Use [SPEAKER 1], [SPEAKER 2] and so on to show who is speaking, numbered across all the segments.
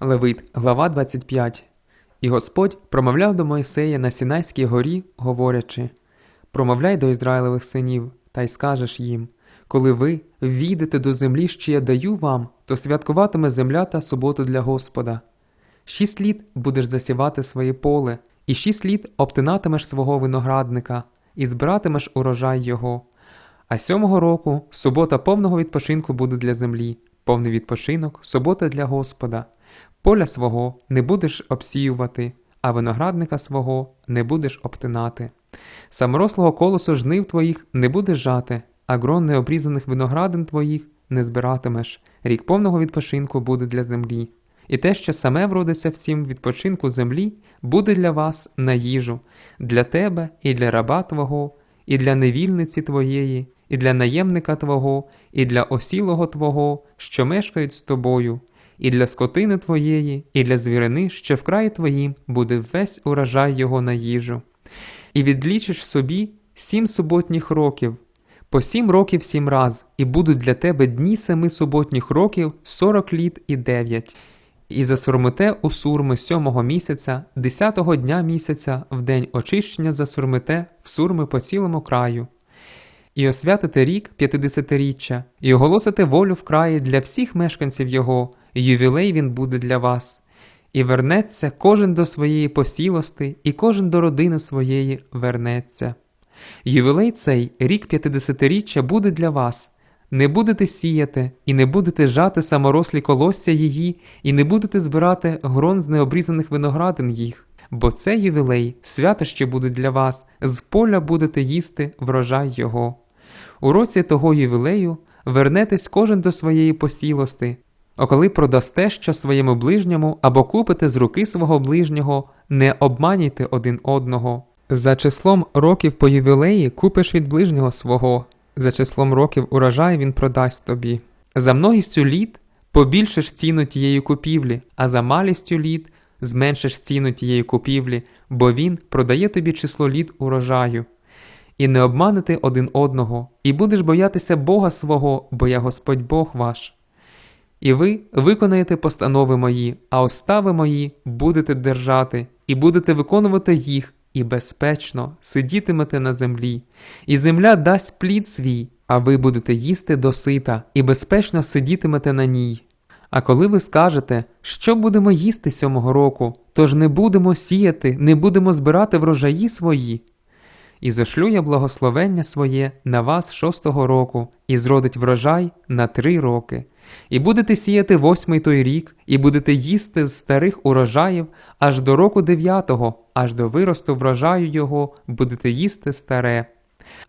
[SPEAKER 1] Левит, глава 25. І Господь промовляв до Мойсея на Сінайській горі, говорячи: Промовляй до Ізраїлевих синів, та й скажеш їм: коли ви війдете до землі, що я даю вам, то святкуватиме земля та суботу для Господа. Шість літ будеш засівати своє поле, і шість літ обтинатимеш свого виноградника, і збиратимеш урожай його. А сьомого року субота повного відпочинку буде для землі, повний відпочинок, субота для Господа. Поля свого не будеш обсіювати, а виноградника свого не будеш обтинати. Саморослого колосу жнив твоїх не будеш жати, а грон необрізаних виноградин твоїх не збиратимеш. Рік повного відпочинку буде для землі. І те, що саме вродиться всім відпочинку землі, буде для вас на їжу, для тебе і для раба твого, і для невільниці твоєї, і для наємника твого, і для осілого твого, що мешкають з тобою, і для скотини твоєї, і для звірини, що в краї твоїм буде весь урожай його на їжу. І відлічиш собі сім суботніх років, по сім років сім раз, і будуть для тебе дні семи суботніх років сорок літ і дев'ять. І засурмите у сурми сьомого місяця, десятого дня місяця, в день очищення засурмите в сурми по цілому краю. І освятите рік п'ятидесятиріччя, і оголосите волю в краї для всіх мешканців його, ювілей він буде для вас. І вернеться кожен до своєї посілости, і кожен до родини своєї вернеться. Ювілей цей рік п'ятидесятиріччя буде для вас. Не будете сіяти, і не будете жати саморослі колосся її, і не будете збирати грон з необрізаних виноградин їх, бо це ювілей, святощі буде для вас, з поля будете їсти врожай його. У році того ювілею вернетесь кожен до своєї посілости, а коли продасте що своєму ближньому або купите з руки свого ближнього, не обманюйте один одного. За числом років по ювілеї купиш від ближнього свого, за числом років урожай він продасть тобі. За многістю літ побільшиш ціну тієї купівлі, а за малістю літ зменшиш ціну тієї купівлі, бо він продає тобі число літ урожаю. І не обманете один одного, і будеш боятися Бога свого, бо я Господь Бог ваш. І ви виконаєте постанови мої, а остави мої будете держати, і будете виконувати їх, і безпечно сидітимете на землі, і земля дасть плід свій, а ви будете їсти досита, і безпечно сидітимете на ній. А коли ви скажете, що будемо їсти сьомого року, тож не будемо сіяти, не будемо збирати врожаї свої. І зашлю я благословення своє на вас шостого року, і зродить врожай на три роки. І будете сіяти восьмий той рік, і будете їсти з старих урожаїв аж до року дев'ятого, аж до виросту врожаю його будете їсти старе.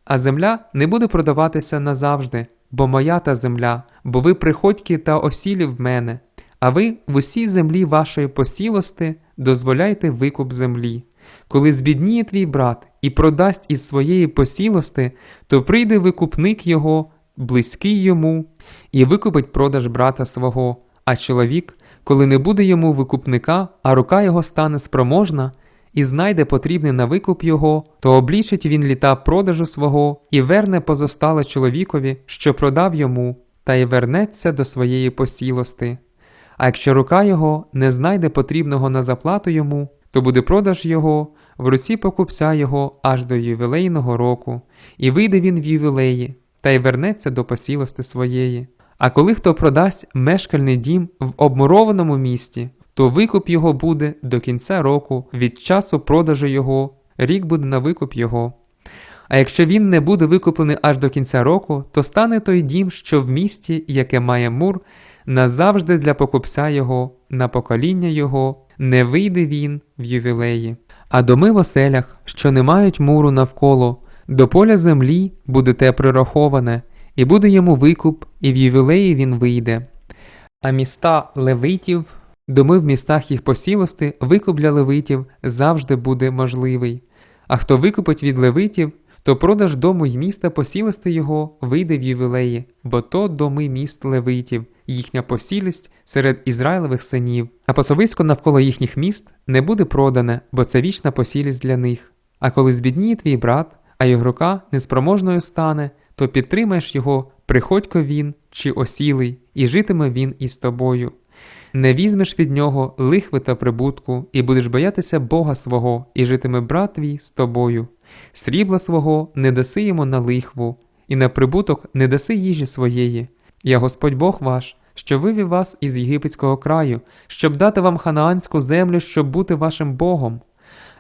[SPEAKER 1] А земля не буде продаватися назавжди, бо моя та земля, бо ви приходьки та осілі в мене. А ви в усій землі вашої посілости дозволяйте викуп землі. Коли збідніє твій брат і продасть із своєї посілости, то прийде викупник його, близький йому, і викупить продаж брата свого. А чоловік, коли не буде йому викупника, а рука його стане спроможна, і знайде потрібний на викуп його, то облічить він літа продажу свого і верне позостале чоловікові, що продав йому, та й вернеться до своєї посілости. А якщо рука його не знайде потрібного на заплату йому, то буде продаж його в руці покупця його аж до ювілейного року, і вийде він в ювілеї, та й вернеться до посілости своєї. А коли хто продасть мешкальний дім в обмурованому місті, то викуп його буде до кінця року від часу продажу його, рік буде на викуп його. А якщо він не буде викуплений аж до кінця року, то стане той дім, що в місті, яке має мур, назавжди для покупця його, на покоління його, не вийде він в ювілеї. А доми в оселях, що не мають муру навколо, до поля землі буде те прираховане, і буде йому викуп, і в ювілеї він вийде. А міста левитів, доми в містах їх посілости, викуп для левитів завжди буде можливий. А хто викупить від левитів, то продаж дому й міста посілости його вийде в ювілеї, бо то доми міст левитів, їхня посілість серед Ізраїлевих синів, а пасовисько навколо їхніх міст не буде продане, бо це вічна посілість для них. А коли збідніє твій брат, а його рука неспроможною стане, то підтримаєш його, приходько він чи осілий, і житиме він із тобою. Не візьмеш від нього лихви та прибутку, і будеш боятися Бога свого, і житиме брат твій з тобою. Срібла свого не даси йому на лихву, і на прибуток не даси їжі своєї. Я Господь Бог ваш, що вивів вас із єгипетського краю, щоб дати вам ханаанську землю, щоб бути вашим Богом.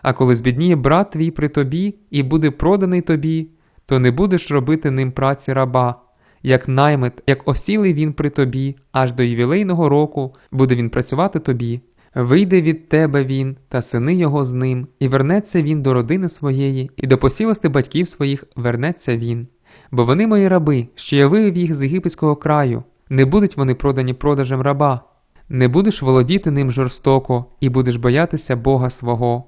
[SPEAKER 1] А коли збідніє брат твій при тобі і буде проданий тобі, то не будеш робити ним праці раба. Як наймит, як осілий він при тобі, аж до ювілейного року буде він працювати тобі. Вийде від тебе він, та сини його з ним, і вернеться він до родини своєї, і до посілости батьків своїх вернеться він. Бо вони мої раби, що я вивів їх з єгипетського краю, не будуть вони продані продажем раба. Не будеш володіти ним жорстоко, і будеш боятися Бога свого.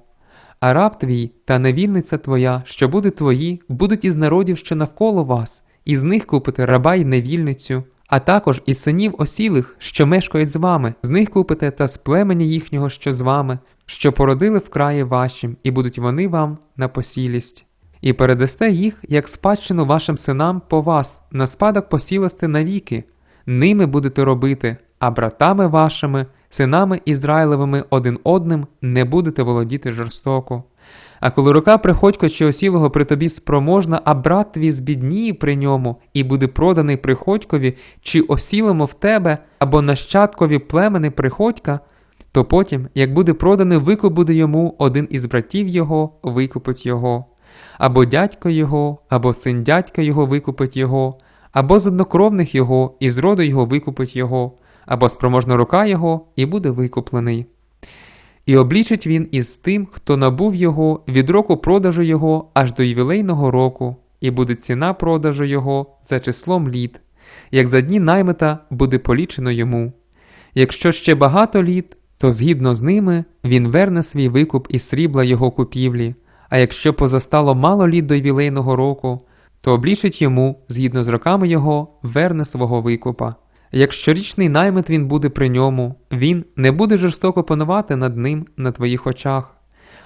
[SPEAKER 1] А раб твій та невільниця твоя, що будуть твої, будуть із народів, що навколо вас, із них купите раба й невільницю, а також із синів осілих, що мешкають з вами, з них купите та з племені їхнього, що з вами, що породили в краї вашим, і будуть вони вам на посілість. І передасте їх, як спадщину вашим синам по вас, на спадок посілости навіки, ними будете робити, а братами вашими, синами Ізраїлевими один одним не будете володіти жорстоко. А коли рука приходько чи осілого при тобі спроможна, а брат твій збідніє при ньому і буде проданий приходькові, чи осілому в тебе, або нащадкові племени приходька, то потім, як буде проданий, викуп буде йому один із братів його, викупить його, або дядько його, або син дядька його викупить його, або з однокровних його, і з роду його викупить його, або спроможна рука його, і буде викуплений. І облічить він із тим, хто набув його від року продажу його аж до ювілейного року, і буде ціна продажу його за числом літ, як за дні наймита буде полічено йому. Якщо ще багато літ, то згідно з ними він верне свій викуп із срібла його купівлі, а якщо позастало мало літ до ювілейного року, то облічить йому, згідно з роками його, верне свого викупа. Як щорічний наймит він буде при ньому, він не буде жорстоко панувати над ним на твоїх очах.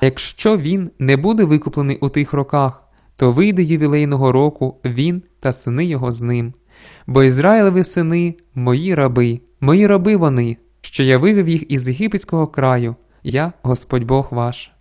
[SPEAKER 1] Якщо він не буде викуплений у тих роках, то вийде ювілейного року він та сини його з ним. Бо Ізраїлеві сини мої раби, мої раби вони, що я вивів їх із єгипетського краю, я Господь Бог ваш.